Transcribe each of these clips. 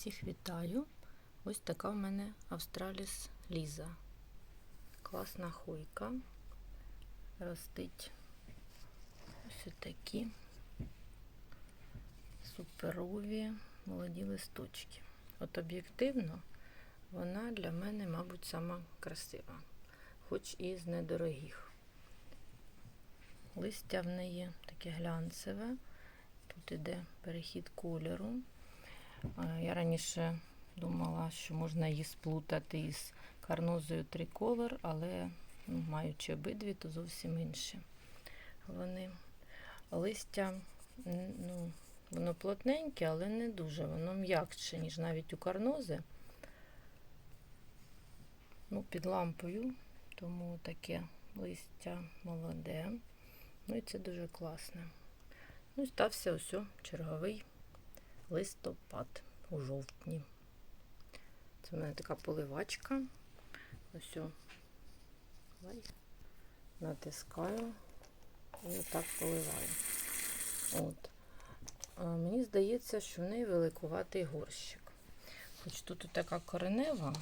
Всіх вітаю. Ось така в мене Австраліс Ліза. Класна хойка. Ростить ось такі суперові молоді листочки. От об'єктивно вона для мене, мабуть, сама красива, хоч і з недорогих. Листя в неї таке глянцеве. Тут іде перехід кольору. А, Я раніше думала, що можна її сплутати із карнозою триколор, але ну, маючи обидві, то зовсім інші. Вони листя, ну, воно плотненьке, але не дуже. Воно м'якше, ніж навіть у карнози. Ну, під лампою, тому таке листя молоде. Ну і це дуже класне. Ну стався ось черговий листопад у жовтні. Це в мене така поливачка. Ось. Натискаю і отак поливаю. От. А мені здається, що в неї великуватий горщик. Хоч тут така коренева,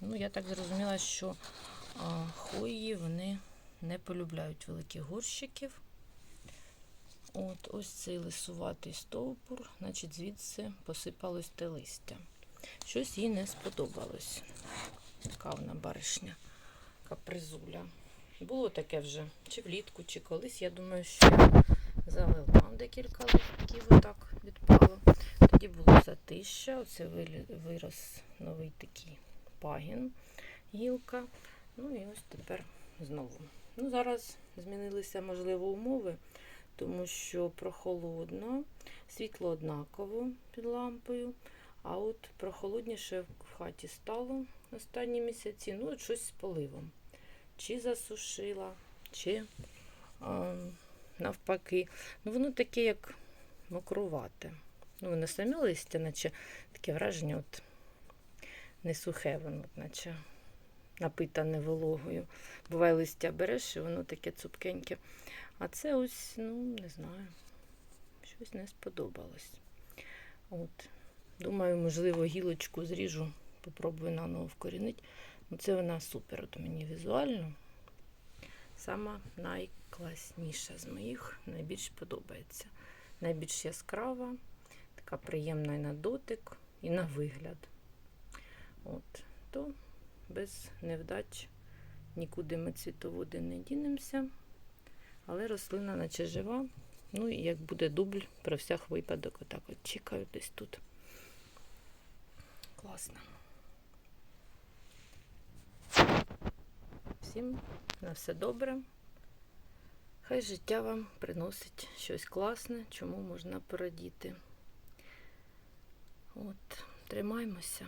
ну я так зрозуміла, що а, хвої вони не полюбляють великих горщиків. От ось цей лисуватий стовбур, значить, звідси посипалось те листя. Щось їй не сподобалось. Така вона баришня, капризуля. Було таке вже чи влітку, чи колись. Я думаю, що залила декілька листків, отак відпало. Тоді було затища, оце вирос новий такий пагін, гілка. Ну і ось тепер знову. Ну, зараз змінилися, можливо, умови тому що прохолодно, світло однаково під лампою, а от прохолодніше в хаті стало останні місяці, ну от щось з поливом. Чи засушила, чи а, навпаки. Ну, воно таке, як мокрувате. Ну, воно самі листя, наче таке враження, от не сухе, воно, наче напитане вологою. Буває листя береш, і воно таке цупкеньке. А це ось, ну, не знаю, щось не сподобалось. От. Думаю, можливо, гілочку зріжу, попробую наново вкорінити. Ну, це вона супер от мені візуально. Сама найкласніша з моїх, найбільш подобається. Найбільш яскрава, така приємна і на дотик, і на вигляд. От. То без невдач нікуди ми цвітоводи не дінемося. Але рослина наче жива. Ну і як буде дубль, про всяк випадок, отак от чекаю десь тут. Класно. Всім на все добре. Хай життя вам приносить щось класне, чому можна порадіти. От, тримаймося.